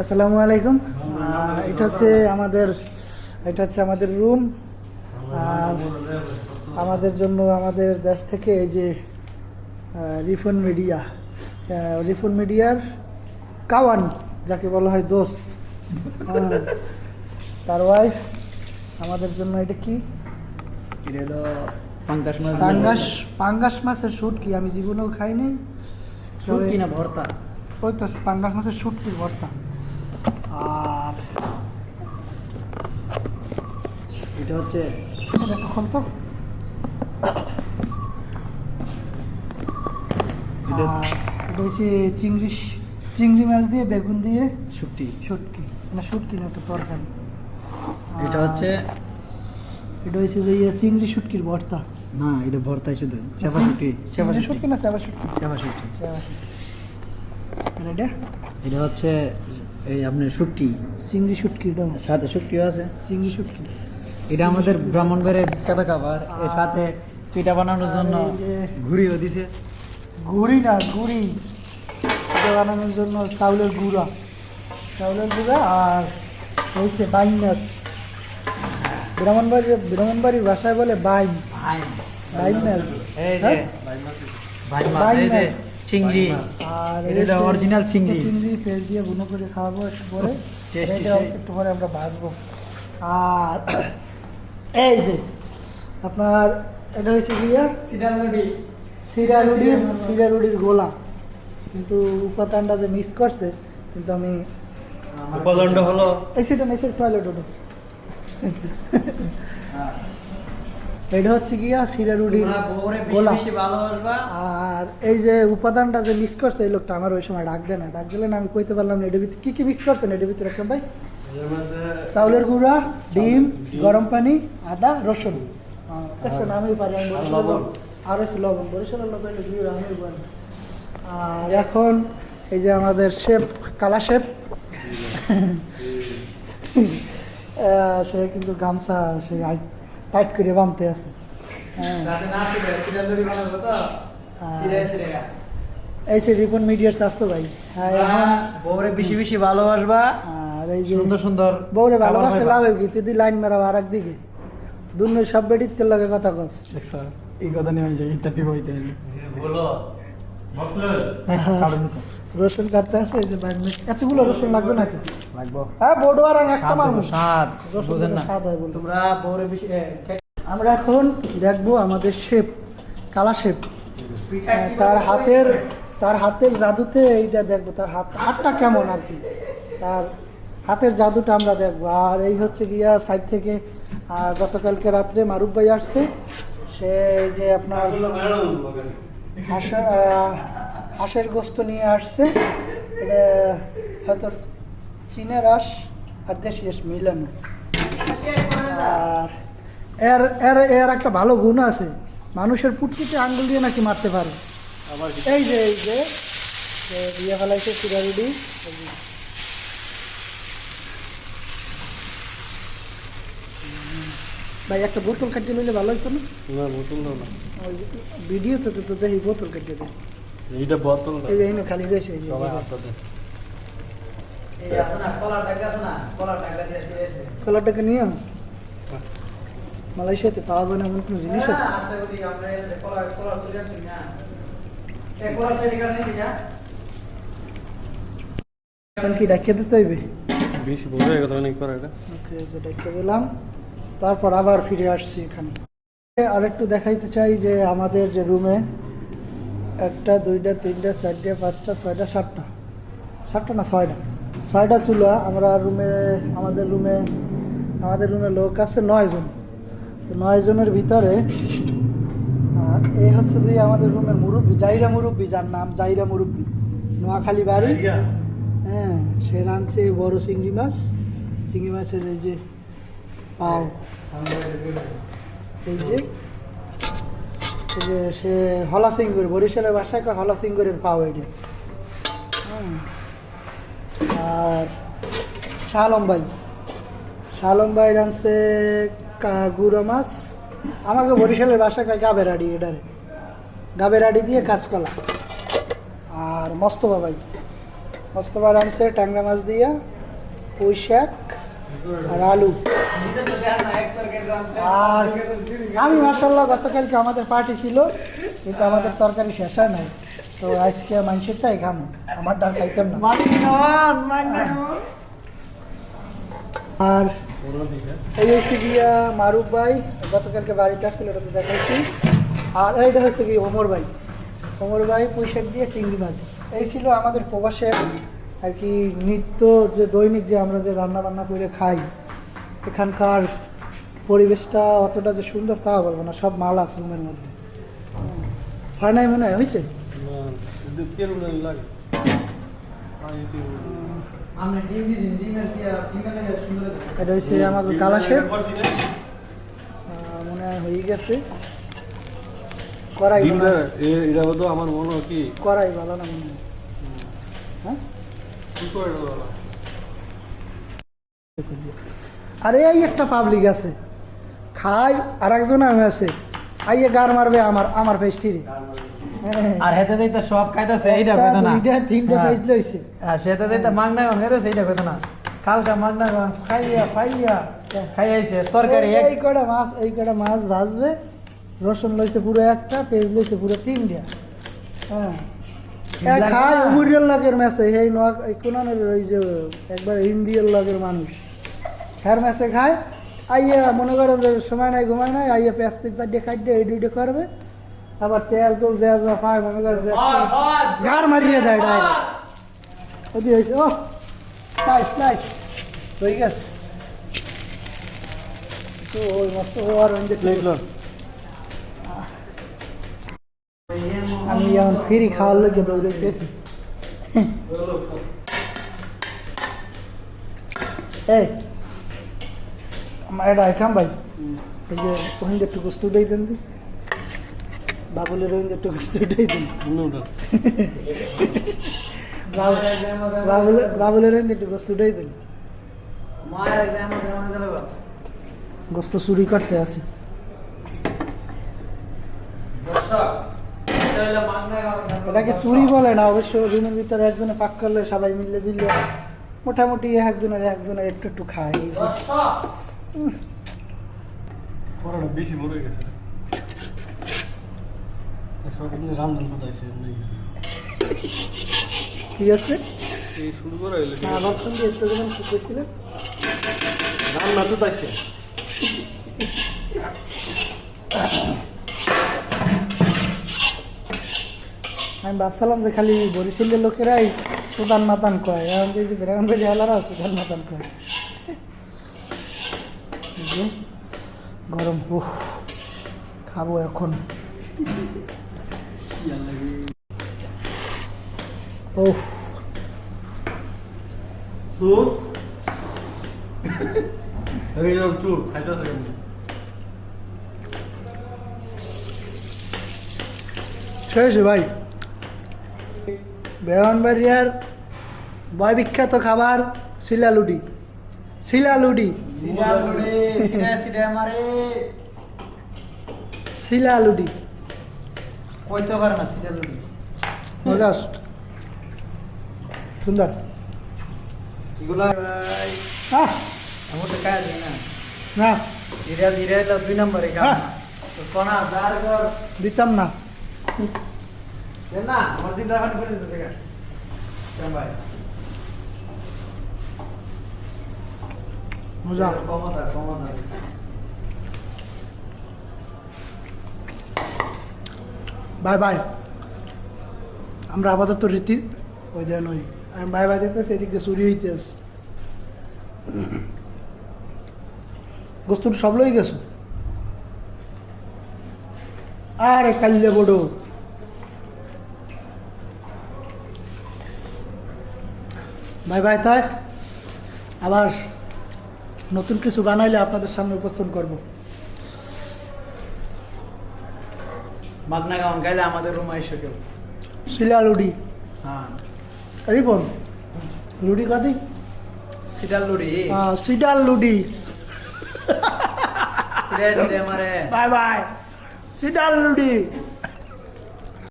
আসসালামু আলাইকুম। এটা হচ্ছে আমাদের এটা হচ্ছে আমাদের রুম আর আমাদের জন্য আমাদের দেশ থেকে এই যে রিফন মিডিয়া রিফন মিডিয়ার কাওয়ান যাকে বলা হয় দোস্ত। তার ওয়াইফ আমাদের জন্য এটা কি? এটা হলো মাছ পাঙ্গাস পাঙ্গাস মাছের শুট কি আমি জীবনেও খাইনি। ভর্তা। ওই তো পাঙ্গাস মাছের শুটকির ভর্তা। আর এটা হচ্ছে এটা তো এটা- হচ্ছে চিংড়ি চিংড়ি মাছ দিয়ে বেগুন দিয়ে শুটকি। শুটকি। মানে শুটকি না একটা তরকারি। এটা হচ্ছে এটা হচ্ছে যে ইয়ে চিংড়ি শুটকির ভর্তা। না এটা ভর্তাই শুধু। চেপা শুটকি চেপা শুটকি। না চেপা শুটকি। চেপা শুটকি। চেপা শুটকি। আর এটা? এটা হচ্ছে এই আপনার শুটকি। চিংড়ি শুটকি এটা সাথে শুটকিও আছে। চিংড়ি শুটকি। এটা আমাদের ব্রাহ্মণবাড়ির কাটা খাবার। এর সাথে পিঠা বানানোর জন্য ঘুড়িও দিছে। গুড়ি না গুড়ি এটা বানানোর জন্য চাউলের গুঁড়া। চাউলের গুঁড়া আর হয়েছে বাইন মাছ ব্রাহ্মণবাড়ি ব্রাহ্মণবাড়ির ভাষায় বলে বাইন। বাইন। মাছ। এই চিংড়ি। আর এটা original চিংড়ি। চিংড়ি পেঁয়াজ দিয়ে গুঁড়ো করে খাওয়াবো একটু পরে। একটু পরে আমরা ভাজবো। আর এই যে আপনার এটা হচ্ছে গিয়া সিরারুডির সিরারুডির গোলা। কিন্তু উপাদানটা যে মিস করছে কিন্তু আমি উপাদানটা হলো এই সেটা নেই টয়লেট ওটা। এটা হচ্ছে গিয়া সিরারুডির গোলা। আর এই যে উপাদানটা যে মিক্স করছে এই লোকটা আমার ওই সময় ডাক দেয় না। ডাক দিলে আমি কইতে পারলাম না এটার ভিতরে কি কি মিক্স করছেন? এটার ভিতরে একদম ভাই। চাউলের গুঁড়া ডিম গরম পানি আদা রসুন। দেখছেন আমি পারি আমি আর হচ্ছে লবণ। বরিশালের গুঁড়া আমি পারি। আর এখন এই যে আমাদের শেফ কালা আহ, সে কিন্তু গামছা সে টাইট করে বাঁধতে আছে। হ্যাঁ। এই যে রিপন মিডিয়ার স্বাস্থ্য ভাই। হ্যাঁ বউরে বেশি বেশি ভালোবাসবা আর এই যে সুন্দর সুন্দর বউরে ভালোবাসতে লাভ হবে কি? তুই লাইন মারাবো আর একদিকে। দুনিয়ার সব বেডির তেল লাগে কথা কস। এই কথা নিয়ে আমি যাই ইত্যাদি হইতে হলো মকলুল কারণ তো রসুন কাটতে আছে এই যে বাইর এতগুলো রসুন লাগবে নাকি? লাগবো। হ্যাঁ বড় আর একটা হলো, স্বাদ রসুন বুঝেন না। স্বাদ হয় তোমরা বউরে বেশি আমরা এখন দেখব আমাদের শেপ কালা শেপ তার হাতের তার হাতের জাদুতে এইটা দেখব তার হাত হাতটা কেমন আর কি? তার হাতের জাদুটা আমরা দেখব। আর এই হচ্ছে গিয়া সাইড থেকে গতকালকে রাত্রে মারুফ ভাই আসছে। সে এই যে আপনার হাঁসা হাঁসের গোস্ত নিয়ে আসছে। এটা হয়তো চীনের হাঁস আর দেশি হাঁস মিলানো আর এর এর এর একটা ভালো গুণ আছে মানুষের পুটকিতে আঙ্গুল দিয়ে নাকি মারতে পারে। এই যে এই যে যে দিয়ে ফেলাইছে সিরারুডি ভাই একটা বোতল কাটিয়ে নিলে ভালো হতো না? না বোতল না। ভিডিওতে তো তো দেখি বোতল কাটিয়ে দেয়। এইটা বোতল এই যে খালি রয়েছে এই কলার টাকা নিয়ে মালয়েশিয়াতে পাওয়া যায় না এমন কোনো জিনিস আছে? কি ডাকিয়ে দিতে হইবে? অনেক এটা। ওকে ডাকিয়ে দিলাম। তারপর আবার ফিরে আসছি এখানে। আর একটু দেখাইতে চাই যে আমাদের যে রুমে একটা দুইটা তিনটা চারটা পাঁচটা ছয়টা সাতটা। সাতটা না ছয়টা? ছয়টা চুলা আমরা রুমে আমাদের রুমে আমাদের রুমে লোক আছে নয় জন। তো নয় জনের ভিতরে এই হচ্ছে যে আমাদের রুমের মুরব্বী জাইরা মুরব্বী যার নাম জাইরা মুরব্বী। নোয়াখালী বাড়ি। হ্যাঁ সে রাঁধছে বড় চিংড়ি মাছ। চিংড়ি মাছের এই যে পাও। এই যে সে হলা সিঙ্গুর বরিশালের ভাষায় কয় হলা সিঙ্গুরের পাও এটি। আর শালম্বাই শালম্বাই রাঁধছে কা- গুঁড়ো মাছ। আমাকে বরিশালের ভাষায় কয় গাবেরাডি এটারে গাবেরাডি দিয়ে কাঁচকলা। আর মস্ত বাবাই মোস্তফা রানছে ট্যাংরা মাছ দিয়া পুঁই শাক আর আলু। আর আমি মার্শাল্লাহ গতকালকে আমাদের পার্টি ছিল, কিন্তু আমাদের তরকারি শেষ হয় নাই। তো আজকে মানুষের তাই খাম আমার ডাল খাইতাম না। আর এই হচ্ছে গিয়া মারুফ ভাই, গতকালকে বাড়িতে আসছিল ওটা তো দেখাইছি। আর এইটা হচ্ছে কি ওমর ভাই। ওমর ভাই পুঁইশাক দিয়ে চিংড়ি মাছ। এই ছিল আমাদের প্রবাসের আর কি নিত্য যে দৈনিক যে আমরা যে রান্না বান্না করে খাই। এখানকার পরিবেশটা অতটা যে সুন্দর তা বলব না সব মাল আছে রুমের মধ্যে। হয় নাই মনে হয়? হয়েছে? এটি হচ্ছে আমাদের কালাশের মনে হয় হয়ে গেছে। করাই এটা আমার মনে হয় কি? করাই ভালো না মনে হয়। হ্যাঁ? কি করে? আরে এই একটা পাবলিক আছে। খাই আর একজন আমি আছে। আইয়ে গার মারবে আমার আমার পেস্টিরে আর হেতে সব খাইতাছে এইটা কইতো না দুইটা তিনটা হ্যাঁ। পেজ লইছে। আর সেটা যেটা মাগনা গন খাইতাছে এইটা কইতো না কালকা মাগনা গন খাইয়া তরকারি এই- কটা মাছ এই কটা মাছ ভাজবে। রসুন লইছে পুরো একটা পেঁয়াজ লইছে পুরো তিনটা হ্যাঁ। খায় না? উমরিয়ার লগের ম্যাচে এই ওই যে একবার ইন্ডিয়ার লগের মানুষ। হ্যার ম্যাচে খায় আইয়া মনে করেন যে সময় নাই ঘুমায় নাই আইয়া পেঁয়াজ তিন চারটে খাইটে এই দুইটা করবে আবার তেল তুল যা যা পায় মনে করেন যে গার মারিয়ে দেয় ডাইরেক্ট ওদি হয়েছে ও নাইস নাইস হয়ে গেছে তো ওই মস্ত হওয়ার আমি ফ্রি খাওয়ার লোকে দৌড়াইতেছি এই এটা খাম ভাই। এই যে রোহিঙ্গা একটু গোস্ত উঠাই দেন বাবুলের রোহিঙ্গা একটু গোস্ত উঠাই দিন। বাবুলের বাবুলের রোহিঙ্গা একটু গোস্ত উঠাই দিন। গোস্ত চুরি করতে আসি। এটাকে চুরি বলে না অবশ্য রুমের ভিতরে একজনে পাক করলে সবাই মিলে দিলে। মোটামুটি একজনের একজনের একটু একটু খায়। বেশি হয়ে গেছে। সব এমনি রামদান কোথায় ঠিক আছে। এই শুরু করে এলে আবার সঙ্গে একটু যখন শিখেছিলেন রান্না তো তাইছে আমি ভাবছিলাম যে খালি বরিশালের লোকেরাই সুদান মাতান কয় এখন যে গ্রাম বাড়ি হেলারা সুদান মাতান কয়। যে গরম উফ খাব এখন। আছে শেষ ভাই। বেহনবাড়িয়ার বয় বিখ্যাত খাবার শিলালুডি। শিলালুডি। শিলালুডি কইতে পারে না সিডা লুড়ে জাস্ট সুন্দর। এগুলা আহ! আমার তো কাজ না। না। ধীরে ধীরে হলো দুই নম্বরে কাজ। তো কোনা কর দিতাম না। না আমার দিন রাখান করে দিতেছে কেন ভাই। Bye bye. আমরা আপাতত রীতি ওই দেন ওই। আমি বাই বাই দেখতে সেদিক দিয়ে চুরি হইতে আস গোস্তুর সব লই গেছো? আরে কাল্লে বড়। বাই বাই তাই। আবার নতুন কিছু বানাইলে আপনাদের সামনে উপস্থাপন করব। মাগনা গাউন গাইলে আমাদের রুম আইসো কেউ? শিলা লুডি। হ্যাঁ। রিপন? লুডি কাদি সিডা লুড়ি? সিডাল লুডি। সিডা সিডা মারে। Bye bye. সিডাল লুডি।